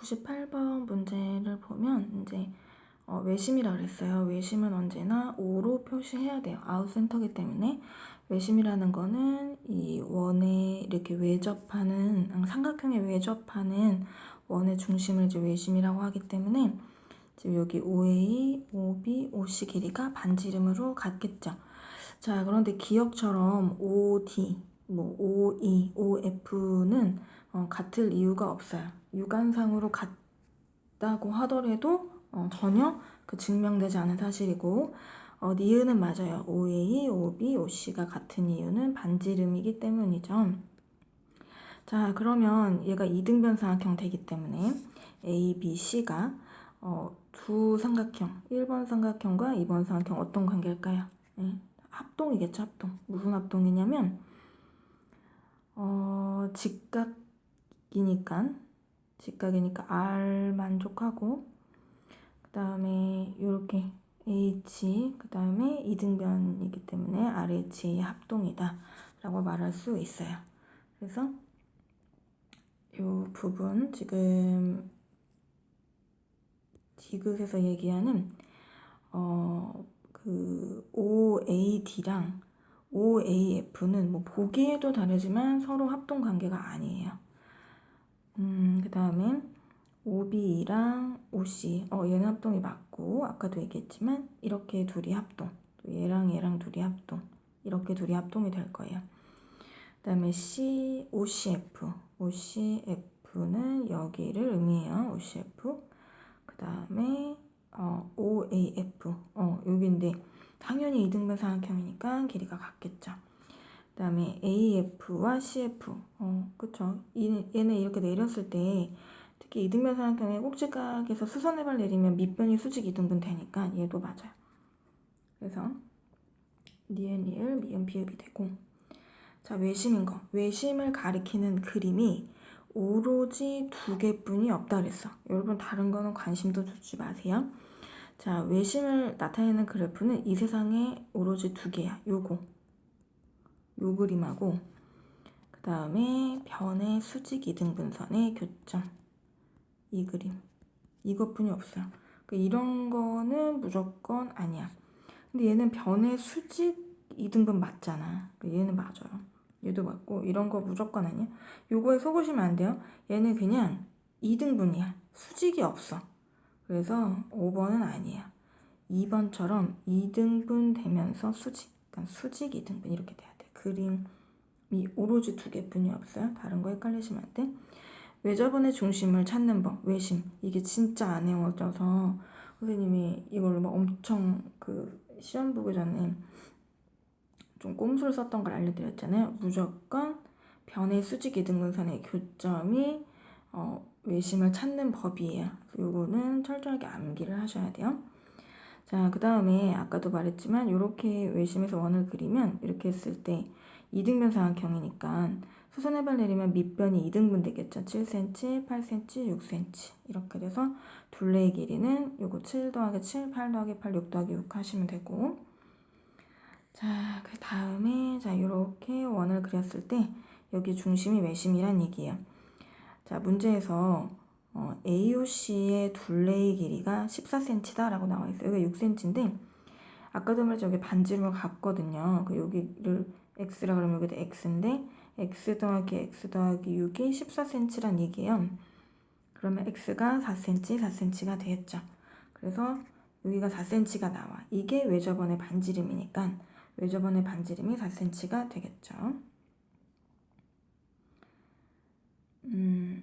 98번 문제를 보면 이제 어, 외심이라 그랬어요. 외심은 언제나 O로 표시해야 돼요. 아웃센터기 때문에 외심이라는 거는 이 원에 이렇게 외접하는 아, 삼각형에 외접하는 원의 중심을 이제 외심이라고 하기 때문에 지금 여기 OA, OB, OC 길이가 반지 름으로 같겠죠. 자, 그런데 기억처럼 OD, 뭐 OE, OF는 어, 같을 이유가 없어요. 유관상으로 같다고 하더라도 어, 전혀 그 증명되지 않은 사실이고 어, 니은은 맞아요. OA, OB, OC가 같은 이유는 반지름이기 때문이죠. 자, 그러면 얘가 이등변 삼각형 되기 때문에 A, B, C가 어, 두 삼각형, 1번 삼각형과 2번 삼각형 어떤 관계일까요? 네, 합동이겠죠, 합동. 무슨 합동이냐면 어, 직각이니까 직각이니까 R 만족하고 그 다음에 이렇게 H 그 다음에 이등변이기 때문에 RH 합동이다 라고 말할 수 있어요. 그래서 이 부분 지금 디귿에서 얘기하는 어, 그 OAD랑 OAF는 뭐 보기에도 다르지만 서로 합동 관계가 아니에요. 음, 그 다음에 OB랑 OC, 어, 얘는 합동이 맞고, 아까도 얘기했지만, 이렇게 둘이 합동. 또 얘랑 얘랑 둘이 합동. 이렇게 둘이 합동이 될 거예요. 그 다음에 C, OCF. OCF는 여기를 의미해요. OCF. 그 다음에, 어, OAF. 어, 여기인데, 당연히 이등변 삼각형이니까 길이가 같겠죠. 그 다음에 AF와 CF. 어, 그쵸. 얘는 이렇게 내렸을 때, 특히 이등변 삼각형의 꼭지각에서 수선해발 내리면 밑변이 수직 이등분 되니까 얘도 맞아요. 그래서 니은 리을 미음 비읍이 되고 자 외심인 거 외심을 가리키는 그림이 오로지 두 개뿐이 없다 그랬어. 여러분 다른 거는 관심도 주지 마세요. 자 외심을 나타내는 그래프는 이 세상에 오로지 두 개야. 요거 요 그림하고 그 다음에 변의 수직 이등분선의 교점 이 그림 이것뿐이 없어요. 그 이런 거는 무조건 아니야. 근데 얘는 변의 수직 2등분 맞잖아. 그 얘는 맞아요. 얘도 맞고 이런 거 무조건 아니야. 요거에 속으시면 안 돼요. 얘는 그냥 2등분이야. 수직이 없어. 그래서 5번은 아니야. 2번처럼 2등분 되면서 수직. 그러니까 수직 2등분 이렇게 돼야 돼. 그림이 오로지 두 개뿐이 없어요. 다른 거 헷갈리시면 안 돼. 외접원의 중심을 찾는 법, 외심. 이게 진짜 안 외워져서 선생님이 이걸 막 엄청 그 시험 보기 전에 좀 꼼수를 썼던 걸 알려드렸잖아요. 무조건 변의 수직 이등분선의 교점이 어, 외심을 찾는 법이에요. 요거는 철저하게 암기를 하셔야 돼요. 자, 그 다음에 아까도 말했지만 이렇게 외심에서 원을 그리면 이렇게 했을 때 이등변 삼각형이니까 수선해발 내리면 밑변이 2등분 되겠죠. 7cm, 8cm, 6cm 이렇게 돼서 둘레의 길이는 요거 7 더하기 7, 8 더하기 8, 6 더하기 6 하시면 되고 자, 그 다음에 자 이렇게 원을 그렸을 때 여기 중심이 외심이란 얘기예요. 자, 문제에서 어, AOC의 둘레의 길이가 14cm다 라고 나와 있어요. 여기가 6cm인데 아까도 말했죠. 여기 반지름을 갔거든요. 그 여기를 x라 그러면 여기도 x인데 x 더하기 x 더하기 6이 14cm란 얘기예요. 그러면 x가 4cm, 4cm가 되겠죠. 그래서 여기가 4cm가 나와. 이게 외접원의 반지름이니까 외접원의 반지름이 4cm가 되겠죠. 음,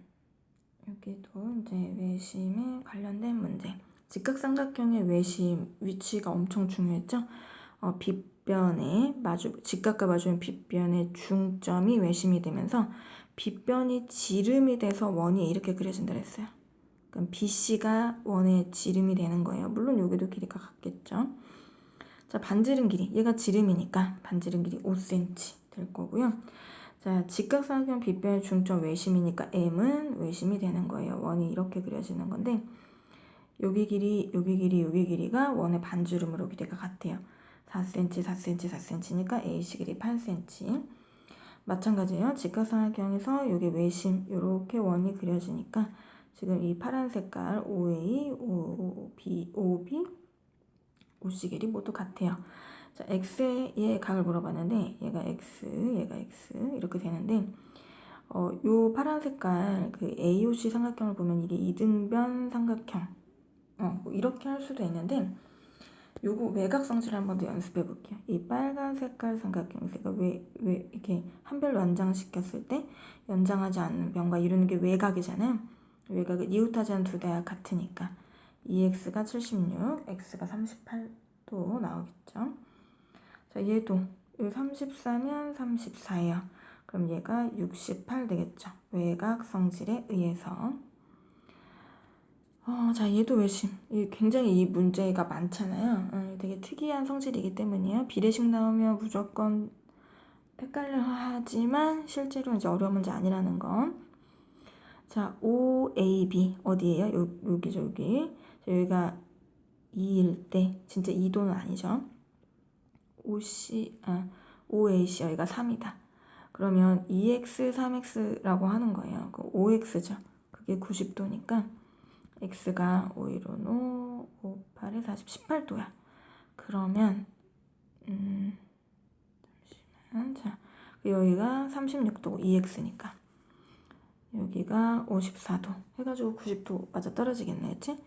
여기도 이제 외심에 관련된 문제. 직각삼각형의 외심 위치가 엄청 중요했죠. 어, 빛 빗변의 마주 직각과 마주인 빗변의 중점이 외심이 되면서 빗변이 지름이 돼서 원이 이렇게 그려진다 그랬어요. 그럼 BC가 원의 지름이 되는 거예요. 물론 여기도 길이가 같겠죠. 자, 반지름 길이. 얘가 지름이니까 반지름 길이 5cm 될 거고요. 자, 직각삼각형 빗변의 중점 외심이니까 M은 외심이 되는 거예요. 원이 이렇게 그려지는 건데 여기 길이, 여기 길이, 여기 길이가 원의 반지름으로 길이가 같아요. 4cm, 4cm, 4cm니까 AC 길이 8cm. 마찬가지예요. 직각삼각형에서 여기 외심 이렇게 원이 그려지니까 지금 이 파란 색깔 OA, OB, OB, OC길이 모두 같아요. 자, X의 각을 물어봤는데 얘가 X, 얘가 X 이렇게 되는데 어, 요 파란 색깔 그 AOC 삼각형을 보면 이게 이등변 삼각형 어, 뭐 이렇게 할 수도 있는데 요거 외곽 성질 한번 더 연습해 볼게요. 이 빨간 색깔 삼각형 제가 왜, 왜 이렇게 한별 연장시켰을 때 연장하지 않는 변과 이루는 게 외곽이잖아요. 외곽은 이웃하지 않은 두 대가 같으니까 2x가 76, x가 38도 나오겠죠. 자, 얘도 34면 34예요. 그럼 얘가 68 되겠죠. 외곽 성질에 의해서. 어, 자, 얘도 외심. 이 굉장히 이 문제가 많잖아요. 어, 되게 특이한 성질이기 때문이에요. 비례식 나오면 무조건 헷갈려 하지만 실제로 이제 어려운 문제 아니라는 건. 자, OAB 어디예요? 요, 여기죠, 여기. 자, 여기가 2일 때 진짜 2도는 아니죠. OC, 아, OAC 여기가 3이다. 그러면 2x, 3x라고 하는 거예요. 그 5x죠. 그게 90도니까 x가 515, 5, 8에 40, 18도야. 그러면 음, 잠시만. 자, 여기가 36도고 2x니까 여기가 54도 해가지고 90도 맞아 떨어지겠네, 그치?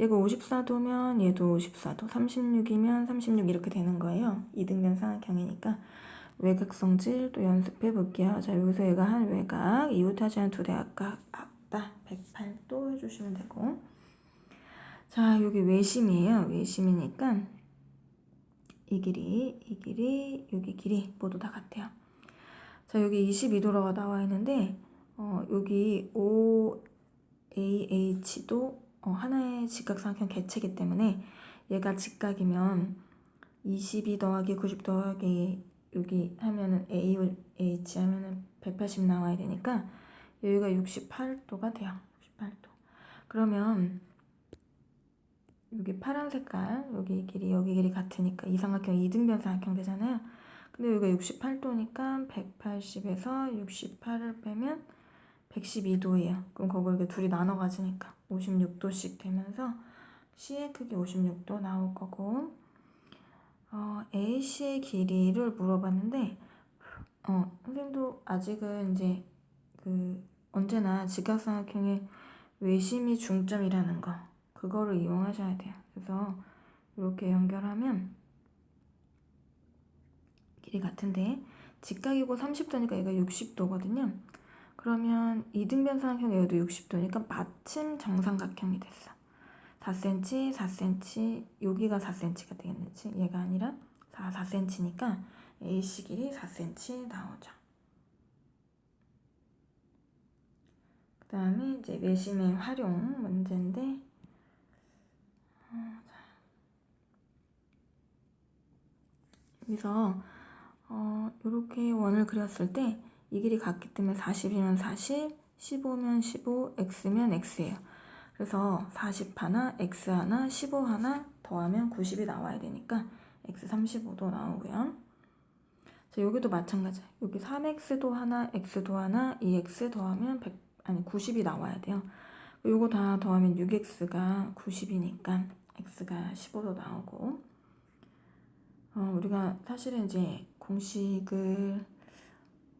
얘가 54도면 얘도 54도, 36이면 36 이렇게 되는 거예요. 이등변 삼각형이니까 외곽 성질 또 연습해 볼게요. 자, 여기서 얘가 한 외곽, 이웃하지 않은 두 대각각 아까 108도 해주시면 되고 자, 여기 외심이에요. 외심이니까 이 길이, 이 길이, 여기 길이 모두 다 같아요. 자, 여기 22도라고 나와 있는데 어, 여기 OAH도 어, 하나의 직각삼각형 개체이기 때문에 얘가 직각이면 22 더하기 90 더하기 여기 하면은 AH 하면은 180 나와야 되니까 여기가 68도가 돼요. 68도. 그러면 여기 파란 색깔 여기 길이 여기 길이 같으니까 이 삼각형 이등변 삼각형 되잖아요. 근데 여기가 68도니까 180에서 68을 빼면 112도예요. 그럼 그걸 이렇게 둘이 나눠 가지니까 56도씩 되면서 C의 크기 56도 나올 거고 어, AC의 길이를 물어봤는데 어, 선생님도 아직은 이제 그 언제나 직각삼각형의 외심이 중점이라는 거 그거를 이용하셔야 돼요. 그래서 이렇게 연결하면 길이 같은데 직각이고 30도니까 얘가 60도거든요. 그러면 이등변 삼각형 얘도 60도니까 마침 정삼각형이 됐어. 4cm, 4cm, 여기가 4cm가 되겠지? 얘가 아니라 4, 4cm니까 AC 길이 4cm 나오죠. 그 다음에 이제 외심의 활용 문제인데 어, 여기서 어, 이렇게 원을 그렸을 때 이 길이 같기 때문에 40이면 40, 15면 15, x면 x예요. 그래서 40 하나, x 하나, 15 하나 더하면 90이 나와야 되니까 x 35도 나오고요. 자, 여기도 마찬가지. 여기 3x도 하나, x도 하나, 2x 더하면 100, 아니 90이 나와야 돼요. 요거 다 더하면 6x가 90이니까 x가 15도 나오고 어, 우리가 사실은 이제 공식을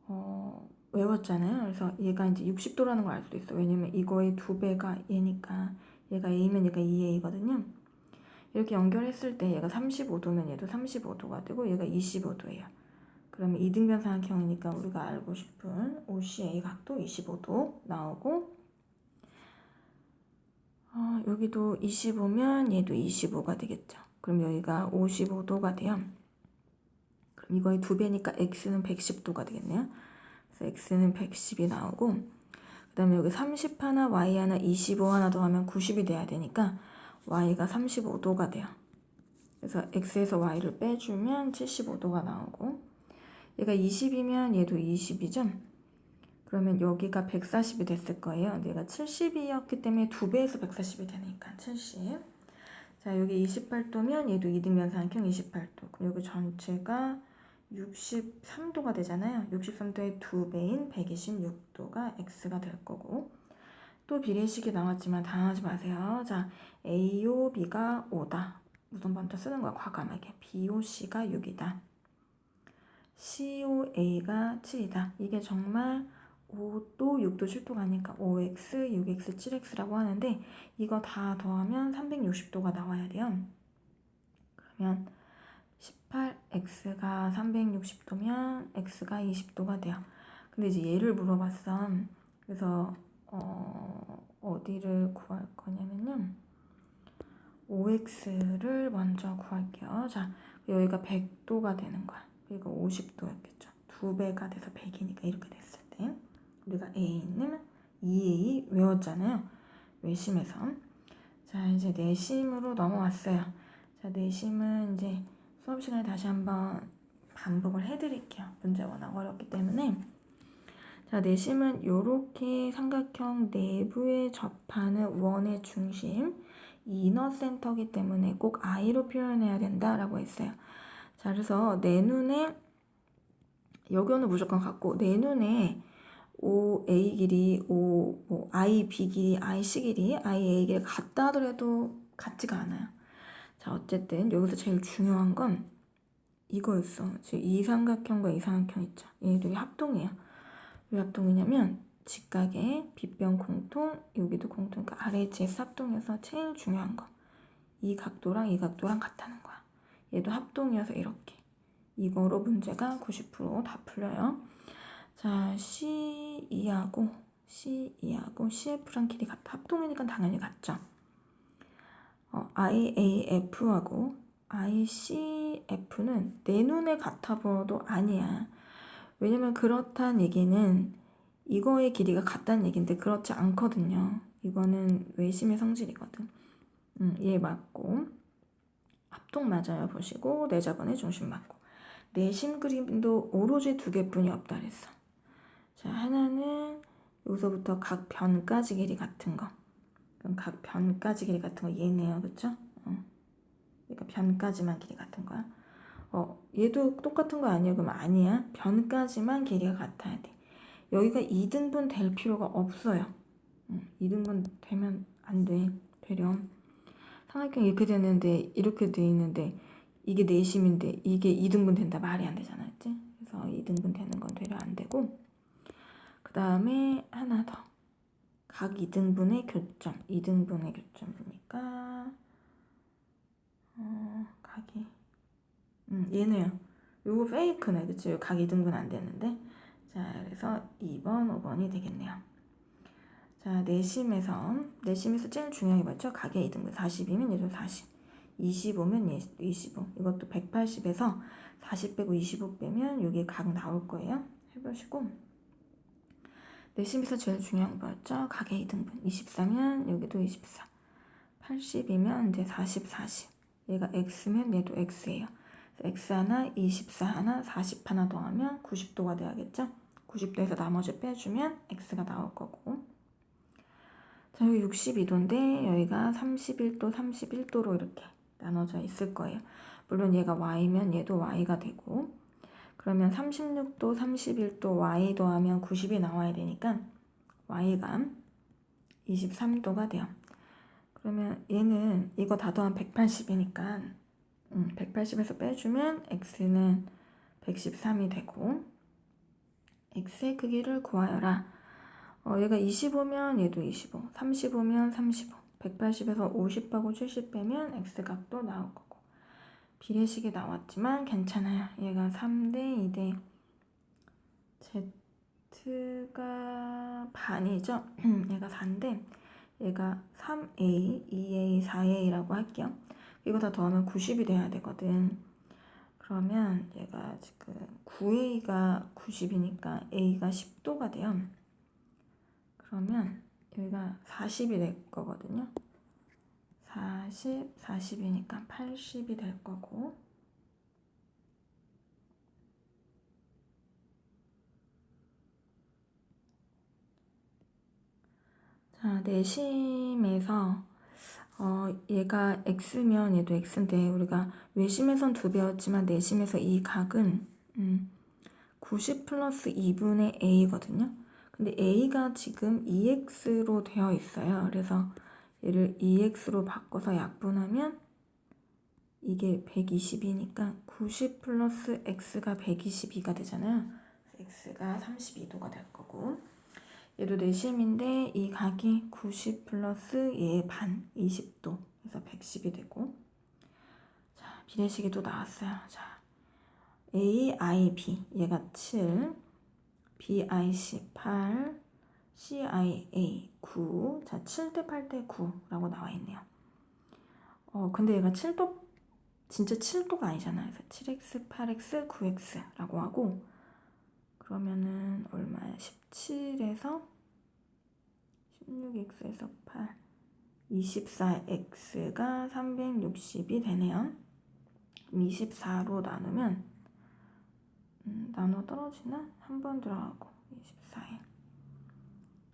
어, 외웠잖아요. 그래서 얘가 이제 60도라는 걸 알 수도 있어. 왜냐면 이거의 두 배가 얘니까 얘가 A면 얘가 2A거든요. 이렇게 연결했을 때 얘가 35도면 얘도 35도가 되고 얘가 25도예요. 그러면 이등변 삼각형이니까 우리가 알고 싶은 OCA 각도 25도 나오고 어, 여기도 25면 얘도 25가 되겠죠. 그럼 여기가 55도가 돼요. 그럼 이거의 두 배니까 x는 110도가 되겠네요. 그래서 x는 110이 나오고 그 다음에 여기 30 하나, y 하나, 25 하나 더하면 90이 돼야 되니까 y가 35도가 돼요. 그래서 x에서 y를 빼주면 75도가 나오고 얘가 20이면 얘도 20이죠. 그러면 여기가 140이 됐을 거예요. 얘가 70이었기 때문에 두 배에서 140이 되니까 70. 자 여기 28도면 얘도 이등변 삼각형 28도. 그럼 여기 전체가 63도가 되잖아요. 63도의 두 배인 126도가 x가 될 거고 또 비례식이 나왔지만 당하지 마세요. 자, A요 B가 5다. 우선 먼저 쓰는 거야, 과감하게. B요 C가 6이다. C요 A가 7이다. 이게 정말 5도 6도 7도가 아니니까 5x, 6x, 7x라고 하는데 이거 다 더하면 360도가 나와야 돼요. 그러면 18x가 360도면 x가 20도가 돼요. 근데 이제 얘를 물어봤어. 그래서 어, 어디를 구할 거냐면요. 5x를 먼저 구할게요. 자, 여기가 100도가 되는 거야. 여기가 50도였겠죠. 두 배가 돼서 100이니까 이렇게 됐을 때 우리가 a는 2a 외웠잖아요. 외심에서. 자, 이제 내심으로 넘어왔어요. 자, 내심은 이제 수업 시간에 다시 한번 반복을 해드릴게요. 문제 워낙 어렵기 때문에. 자, 내심은 이렇게 삼각형 내부에 접하는 원의 중심, 이너 센터기 때문에 꼭 i로 표현해야 된다라고 했어요. 자, 그래서 내 눈에 여기는 무조건 같고 내 눈에 O A 길이 O 뭐 I B 길이 I C 길이 I A 길이 같다 하더라도 같지가 않아요. 자, 어쨌든 여기서 제일 중요한 건 이거였어. 지금 이 삼각형과 이 삼각형 있죠. 얘들이 합동이에요. 왜 합동이냐면 직각의 빗변 공통, 여기도 공통, 그러니까 RHS 합동이어서 제일 중요한 거. 이 각도랑 이 각도랑 같다는 거야. 얘도 합동이어서 이렇게. 이거로 문제가 90%다 풀려요. 자, C2하고 C2하고 CF랑 길이 같아. 합동이니까 당연히 같죠. 어, IAF하고 ICF는 내 눈에 같아 보여도 아니야. 왜냐면 그렇다는 얘기는 이거의 길이가 같다는 얘기인데 그렇지 않거든요. 이거는 외심의 성질이거든. 음, 얘 맞고 합동 맞아요 보시고 내자번의 중심 맞고 내심 그림도 오로지 두 개뿐이 없다 그랬어. 자 하나는 여기서부터 각 변까지 길이 같은 거. 그럼 각 변까지 길이 같은 거 얘네요, 그쵸? 어. 그러니까 변까지만 길이 같은 거야. 어, 얘도 똑같은 거 아니야? 그럼 아니야. 변까지만 길이가 같아야 돼. 여기가 2등분 될 필요가 없어요. 응, 2등분 되면 안 돼. 되렴. 삼각형 이렇게 되는데 이렇게 돼 있는데 이게 내심인데 이게 2등분 된다 말이 안 되잖아, 그치? 그래서 2등분 되는 건 되려 안 되고 그 다음에 하나 더. 각 2등분의 교점. 2등분의 교점이니까 어, 각이 음, 얘네요. 요거 페이크네. 그치? 각 2등분 안 되는데. 자, 그래서 2번, 5번이 되겠네요. 자, 내심에서, 내심에서 제일 중요한 게 뭐죠? 각의 2등분. 40이면 얘도 40. 25면 얘 25. 이것도 180에서 40 빼고 25 빼면 여기 각 나올 거예요. 해보시고. 내심에서 제일 중요한 게 뭐였죠? 각의 2등분. 24면 여기도 24. 80이면 이제 40, 40. 얘가 x면 얘도 x예요. x 하나, 24 하나, 40 하나 더하면 90도가 돼야겠죠? 90도에서 나머지 빼주면 x가 나올 거고 자 여기 62도인데 여기가 31도, 31도로 이렇게 나눠져 있을 거예요. 물론 얘가 y면 얘도 y가 되고 그러면 36도, 31도 y 더하면 90이 나와야 되니까 y가 23도가 돼요. 그러면 얘는 이거 다 더하면 180이니까 음, 180에서 빼주면 x는 113이 되고 x의 크기를 구하여라. 어, 얘가 25면 얘도 25, 35면 35, 180에서 50하고 70 빼면 x각도 나올 거고 비례식이 나왔지만 괜찮아요. 얘가 3대 2대 z가 반이죠. 얘가 4인데 얘가 3a, 2a, 4a라고 할게요. 이거 다 더하면 90이 돼야 되거든. 그러면 얘가 지금 9a가 90이니까 a가 10도가 돼요. 그러면 여기가 40이 될 거거든요. 40, 40이니까 80이 될 거고 자, 내심에서 어, 얘가 x면 얘도 x인데 우리가 외심에선 두 배였지만 내심에서 이 각은 음, 90 플러스 2분의 a거든요. 근데 a가 지금 2x로 되어 있어요. 그래서 얘를 2x로 바꿔서 약분하면 이게 120이니까 90 플러스 x가 122가 되잖아요. x가 32도가 될 거고 얘도 내심인데 이 각이 90 플러스 얘의 반 20도 그래서 110이 되고 자 비례식이 또 나왔어요. 자 a, i, b 얘가 7 b, i, c 8 c, i, a 9 자 7대 8대 9라고 나와 있네요. 어 근데 얘가 7도 진짜 7도가 아니잖아요. 그래서 7x, 8x, 9x라고 하고 그러면은 얼마야? 17에서 16x에서 8 24x가 360이 되네요. 24로 나누면 음, 나눠 떨어지나? 한번 들어가고 24에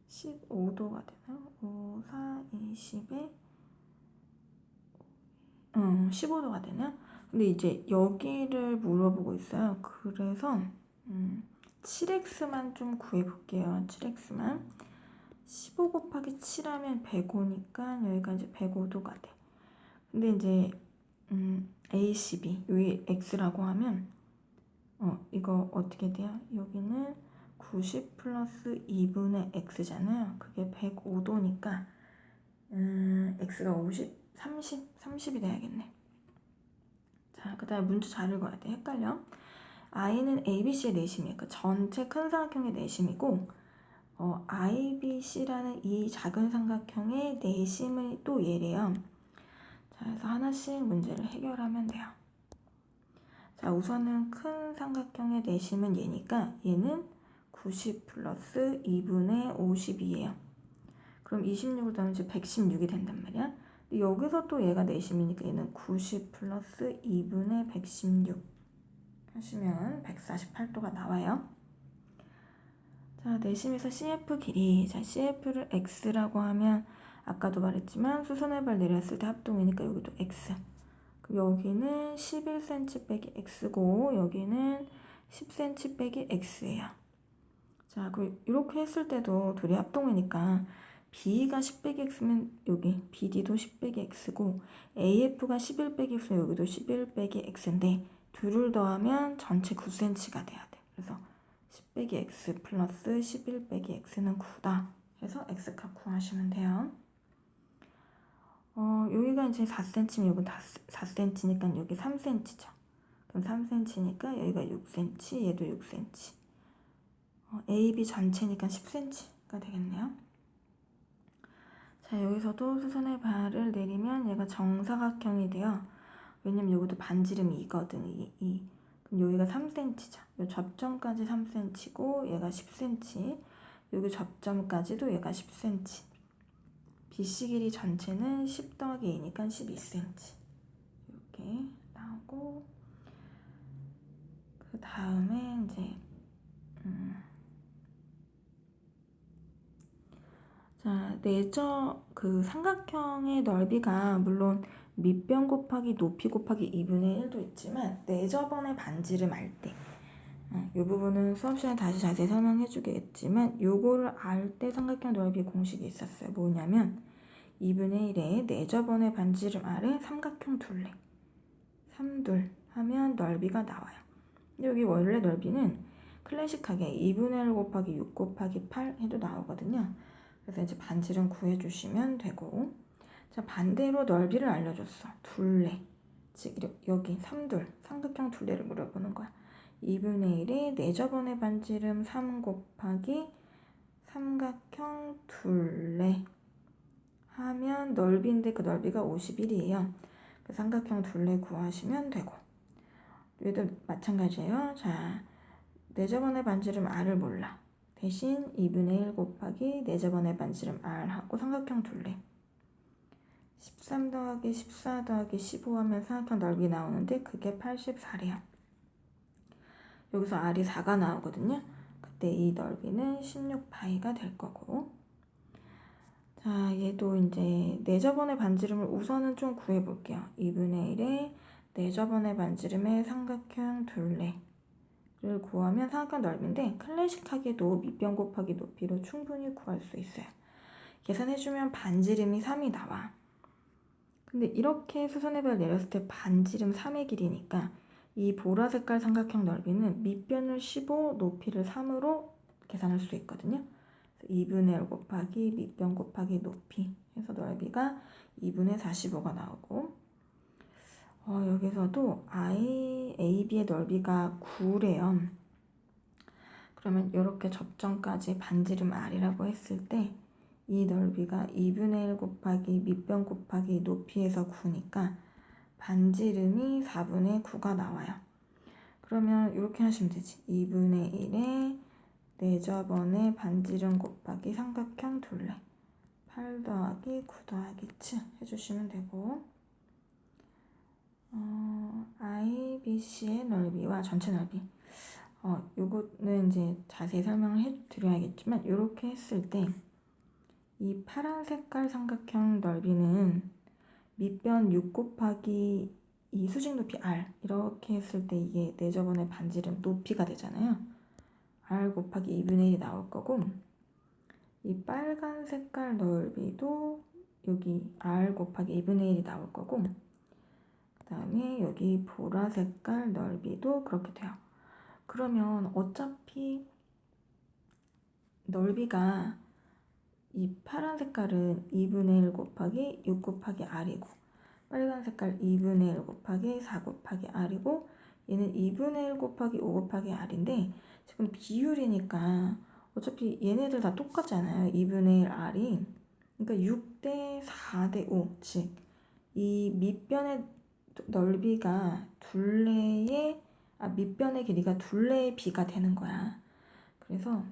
15도가 되나요? 5, 4, 20에 음, 15도가 되나? 근데 이제 여기를 물어보고 있어요. 그래서 음, 7x만 좀 구해볼게요. 7x만 15 곱하기 7하면 105니까 여기가 이제 105도가 돼. 근데 이제 음, a, c, b 여기 x라고 하면 어 이거 어떻게 돼요? 여기는 90 플러스 2분의 x잖아요. 그게 105도니까 음, x가 50 30, 30이 돼야겠네. 자, 그 다음에 문제 잘 읽어야 돼. 헷갈려. i는 ABC의 내심이에요. 그 전체 큰 삼각형의 내심이고, 어, IBC라는 이 작은 삼각형의 내심을 또 얘래요. 자, 그래서 하나씩 문제를 해결하면 돼요. 자, 우선은 큰 삼각형의 내심은 얘니까 얘는 90 플러스 2분의 50이에요. 그럼 26을 더하면 이제 116이 된단 말이야. 여기서 또 얘가 내심이니까 얘는 90 플러스 2분의 116 하시면 148도가 나와요. 자, 내심에서 CF 길이. 자, CF를 X라고 하면 아까도 말했지만 수선의 발 내렸을 때 합동이니까 여기도 X. 그럼 여기는 11cm 빼기 X고 여기는 10cm 빼기 X예요. 자, 그 이렇게 했을 때도 둘이 합동이니까 B가 10 빼기 X면 여기 BD도 10 빼기 X고 AF가 11 빼기 X면 여기도 11 빼기 X인데 둘을 더하면 전체 9cm가 돼야 돼. 그래서 10 빼기 X 플러스 11 빼기 X는 9다. 해서 X값 구하시면 돼요. 어, 여기가 이제 4cm면 여기 4cm니까 여기 3cm죠. 그럼 3cm니까 여기가 6cm, 얘도 6cm. 어, AB 전체니까 10cm가 되겠네요. 자, 여기서도 수선의 발을 내리면 얘가 정사각형이 돼요. 왜냐면 여기도 반지름이 이거든, 이, 이. 그럼 여기가 3cm죠. 요 접점까지 3cm고 얘가 10cm. 여기 접점까지도 얘가 10cm. BC 길이 전체는 10 더하기 2니까 12cm. 이렇게 나오고 그 다음에 이제 음 자, 내저 그 삼각형의 넓이가 물론 밑변 곱하기 높이 곱하기 2분의 1도 있지만 내저번의 반지름 알 때, 어, 이 부분은 수업 시간에 다시 자세히 설명해 주겠지만 요거를 알 때 삼각형 넓이 공식이 있었어요. 뭐냐면 2분의 1에 내저번의 반지름 아래 삼각형 둘레 3둘 하면 넓이가 나와요. 여기 원래 넓이는 클래식하게 2분의 1 곱하기 6 곱하기 8 해도 나오거든요. 그래서 이제 반지름 구해주시면 되고 자 반대로 넓이를 알려줬어 둘레 즉 여기 3둘 삼각형 둘레를 물어보는 거야 2분의 1에 내저번의 반지름 3 곱하기 삼각형 둘레 하면 넓이인데 그 넓이가 51이에요. 그 삼각형 둘레 구하시면 되고. 얘도 마찬가지예요. 자 내저번의 반지름 r을 몰라. 대신 2분의 1 곱하기 4제곱의 반지름 R하고 삼각형 둘레. 13 더하기 14 더하기 15 하면 삼각형 넓이 나오는데 그게 84래요. 여기서 R이 4가 나오거든요. 그때 이 넓이는 16파이가 될 거고 자 얘도 이제 4저번의 반지름을 우선은 좀 구해볼게요. 2분의 1에 4저번의 반지름의 삼각형 둘레 를 구하면 삼각형 넓이인데 클래식하게도 밑변 곱하기 높이로 충분히 구할 수 있어요. 계산해주면 반지름이 3이 나와. 근데 이렇게 수선해별 내렸을 때 반지름 3의 길이니까 이 보라 색깔 삼각형 넓이는 밑변을 15, 높이를 3으로 계산할 수 있거든요. 2분의 1 곱하기 밑변 곱하기 높이 해서 넓이가 2분의 45가 나오고 어, 여기서도 I, AB의 넓이가 9래요. 그러면 이렇게 접점까지 반지름 R이라고 했을 때 이 넓이가 2분의 1 곱하기 밑변 곱하기 높이에서 9니까 반지름이 4분의 9가 나와요. 그러면 이렇게 하시면 되지. 2분의 1에 4저번의 반지름 곱하기 삼각형 둘레 8 더하기 9 더하기 7 해주시면 되고 어, I, B, C의 넓이와 전체 넓이 어, 요거는 이제 자세히 설명을 해드려야겠지만 이렇게 했을 때 이 파란 색깔 삼각형 넓이는 밑변 6 곱하기 이 수직 높이 R 이렇게 했을 때 이게 네 저번의 반지름 높이가 되잖아요. R 곱하기 2분의 1이 나올 거고 이 빨간 색깔 넓이도 여기 R 곱하기 2분의 1이 나올 거고 그 다음에 여기 보라 색깔 넓이도 그렇게 돼요. 그러면 어차피 넓이가 이 파란 색깔은 2분의 1 곱하기 6 곱하기 R이고 빨간 색깔 2분의 1 곱하기 4 곱하기 R이고 얘는 2분의 1 곱하기 5 곱하기 R인데 지금 비율이니까 어차피 얘네들 다 똑같잖아요. 2분의 1 R이 그러니까 6대 4대 5 즉 이 밑변의 넓이가 둘레의 아 밑변의 길이가 둘레의 비가 되는 거야. 그래서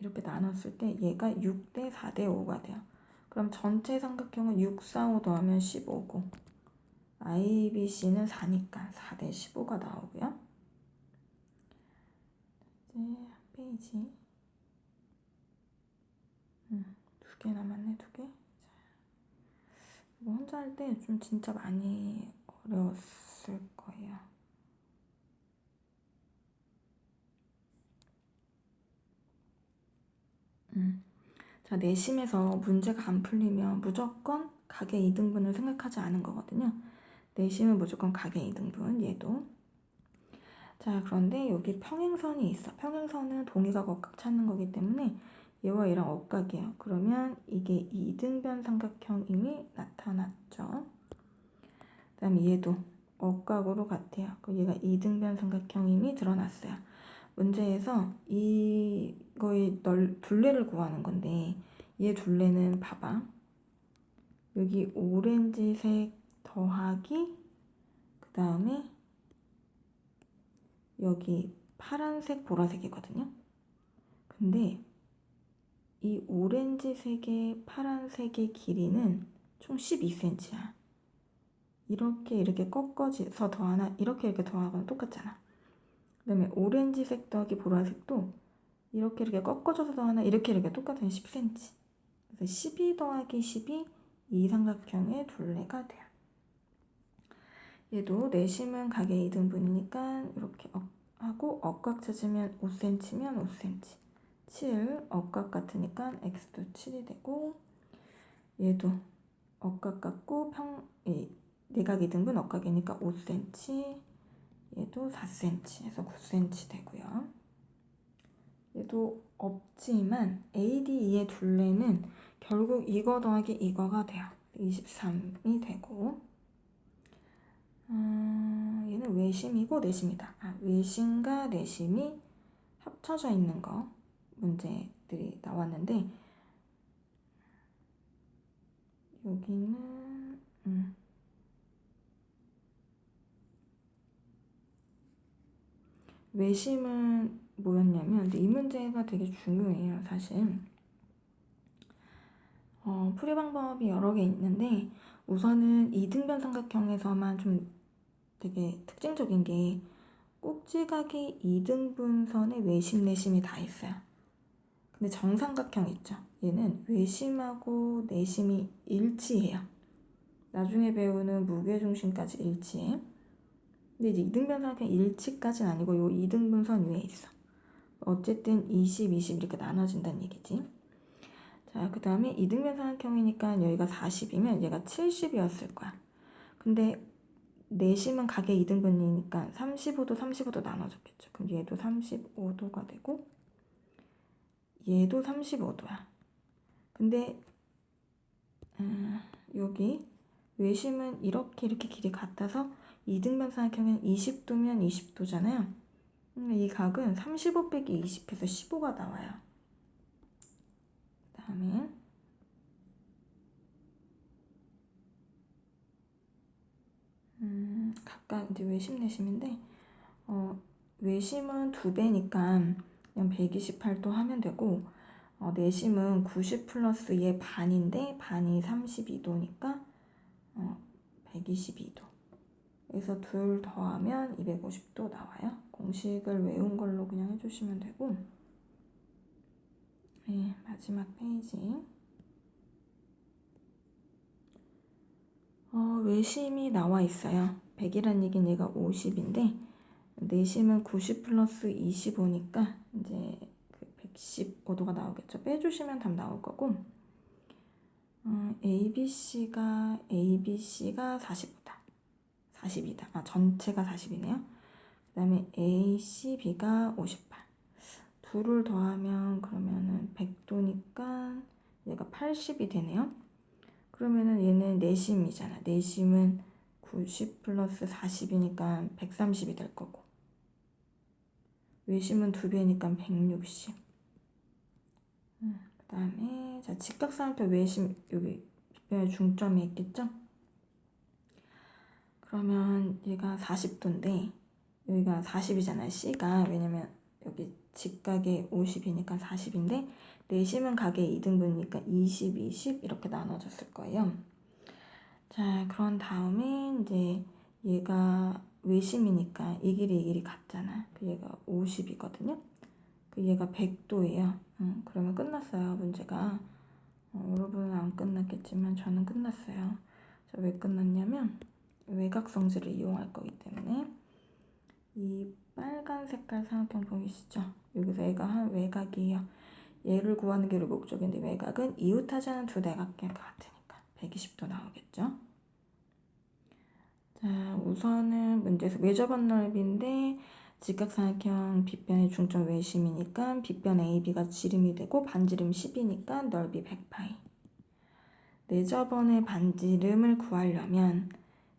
이렇게 나눴을 때 얘가 6대 4대 5가 돼요. 그럼 전체 삼각형은 6, 4, 5 더하면 15고 IBC는 4니까 4대 15가 나오고요. 이제 한 페이지 음, 두개 남았네 두 개. 이거 혼자 할 때 좀 진짜 많이 어려웠을 거예요. 음. 자, 내심에서 문제가 안 풀리면 무조건 가계 2등분을 생각하지 않은 거거든요. 내심은 무조건 가계 2등분, 얘도. 자, 그런데 여기 평행선이 있어. 평행선은 동의각 억각 찾는 거기 때문에 얘와 얘랑 억각이에요. 그러면 이게 2등변 삼각형임이 나타났죠. 그 다음에 얘도 억각으로 같아요. 그 얘가 2등변 삼각형임이 드러났어요. 문제에서 이 거의 널 둘레를 구하는 건데 얘 둘레는 봐봐. 여기 오렌지색 더하기 그 다음에 여기 파란색 보라색이거든요. 근데 이 오렌지색의 파란색의 길이는 총 12cm야. 이렇게 이렇게 꺾어져서 더하나 이렇게 이렇게 더하거나 똑같잖아. 그 다음에 오렌지색 더하기 보라색도 이렇게 이렇게 꺾어져서 더하나 이렇게 이렇게 똑같은 10cm. 그래서 12 더하기 10이 이 삼각형의 둘레가 돼요. 얘도 내심은 가게 2등분이니까 이렇게 억, 하고 억각 찾으면 5cm면 5cm. 7 억각 같으니까 x도 7이 되고 얘도 억각 같고 평 이, 내각 2등분 억각이니까 5cm 얘도 4cm 해서 9cm 되고요. 얘도 없지만 ADE의 둘레는 결국 이거 더하기 이거가 돼요. 23이 되고 음, 얘는 외심이고 내심이다. 아, 외심과 내심이 합쳐져 있는 거 문제들이 나왔는데 여기는 음, 외심은 뭐였냐면 이 문제가 되게 중요해요 사실. 어, 풀이 방법이 여러 개 있는데 우선은 이등변 삼각형에서만 좀 되게 특징적인 게 꼭지각이 이등분선에 외심 내심이 다 있어요. 근데 정삼각형 있죠. 얘는 외심하고 내심이 일치해요. 나중에 배우는 무게중심까지 일치해. 근데 이제 이등변 삼각형 일치까지는 아니고 요 이등분선 위에 있어. 어쨌든 20, 20 이렇게 나눠진다는 얘기지. 자, 그 다음에 이등변삼각형이니까 여기가 40이면 얘가 70이었을 거야. 근데 내심은 각의 이등분이니까 35도, 35도 나눠졌겠죠. 그럼 얘도 35도가 되고 얘도 35도야. 근데 음, 여기 외심은 이렇게 이렇게 길이 같아서 이등변삼각형은 20도면 20도잖아요. 이 각은 35 빼기 20해서 15가 나와요. 그 다음에 음, 각각 이제 외심 내심인데 어, 외심은 두 배니까 그냥 128도 하면 되고 어, 내심은 90 플러스 얘 반인데 반이 32도니까 어, 122도. 그래서 둘 더하면 250도 나와요. 공식을 외운 걸로 그냥 해주시면 되고 네, 마지막 페이지 어, 외심이 나와 있어요. 100이란 얘기는 얘가 50인데 내심은 90 플러스 25니까 이제 그 115도가 나오겠죠. 빼주시면 답 나올 거고 어, ABC가 ABC가 45다. 40이다. 아 전체가 40이네요. 그 다음에 ACB가 58. 둘을 더하면 그러면은 100도니까 얘가 80이 되네요. 그러면은 얘는 내심이잖아. 내심은 90 플러스 40이니까 130이 될 거고. 외심은 두 배니까 160. 음, 그 다음에 자 직각삼각표 외심 여기 중점에 있겠죠? 그러면 얘가 40도인데 여기가 40이잖아요. C가 왜냐면 여기 직각에 50이니까 40인데 내심은 각의 2등분이니까 20, 20 이렇게 나눠졌을 거예요. 자, 그런 다음에 이제 얘가 외심이니까 이 길이 이 길이 같잖아. 그 얘가 50이거든요. 그 얘가 100도예요. 응, 그러면 끝났어요, 문제가. 어, 여러분은 안 끝났겠지만 저는 끝났어요. 자, 왜 끝났냐면 외곽 성질을 이용할 거기 때문에 이 빨간 색깔 삼각형 보이시죠? 여기서 얘가 한 외곽이에요. 얘를 구하는 게 목적인데 외곽은 이웃하지 않은 두 내각계가 같으니까 120도 나오겠죠? 자, 우선은 문제에서 외접원 넓이인데 직각삼각형 빗변의 중점 외심이니까 빗변 AB가 지름이 되고 반지름 10이니까 넓이 100파이. 내접원의 반지름을 구하려면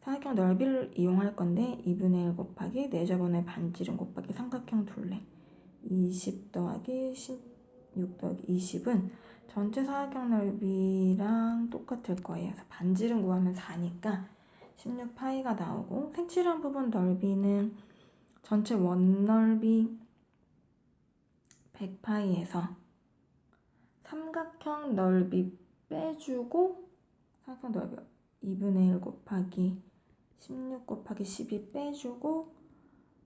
삼각형 넓이를 이용할 건데 2분의 1 곱하기 내접원의 반지름 곱하기 삼각형 둘레 20 더하기 16 더하기 20은 전체 사각형 넓이랑 똑같을 거예요. 그래서 반지름 구하면 4니까 16 파이가 나오고 색칠한 부분 넓이는 전체 원 넓이 100 파이에서 삼각형 넓이 빼주고 삼각형 넓이 2분의 1 곱하기 16 곱하기 12 빼주고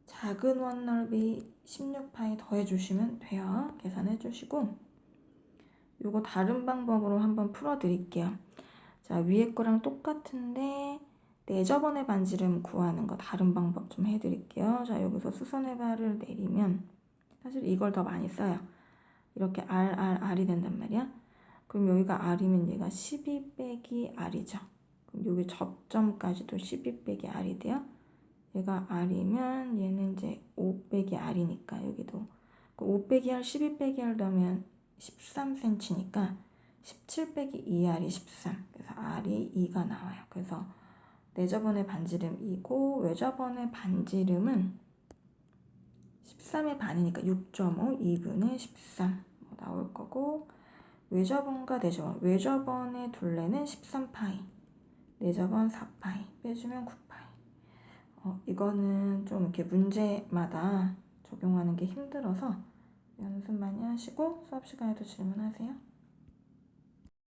작은 원 넓이 16파이 더해주시면 돼요. 계산해 주시고 요거 다른 방법으로 한번 풀어 드릴게요. 자 위에 거랑 똑같은데 내저번의 반지름 구하는 거 다른 방법 좀 해드릴게요. 자 여기서 수선의 발을 내리면 사실 이걸 더 많이 써요. 이렇게 R, R, R이 된단 말이야. 그럼 여기가 R이면 얘가 12 빼기 R이죠. 여기 접점까지도 12 빼기 R이 돼요. 얘가 R이면 얘는 이제 5 빼기 R이니까 여기도 5 빼기 R, 12 빼기 R 넣으면 13cm니까 17 빼기 2R이 13. 그래서 R이 2가 나와요. 그래서 내저번의 반지름 2고 외저번의 반지름은 13의 반이니까 6.5 2분의 13 나올 거고 외저번과 내저번 외저번의 둘레는 13파이 내저번 4파이 빼주면 9파이 어, 이거는 좀 이렇게 문제마다 적용하는 게 힘들어서 연습 많이 하시고 수업 시간에도 질문하세요.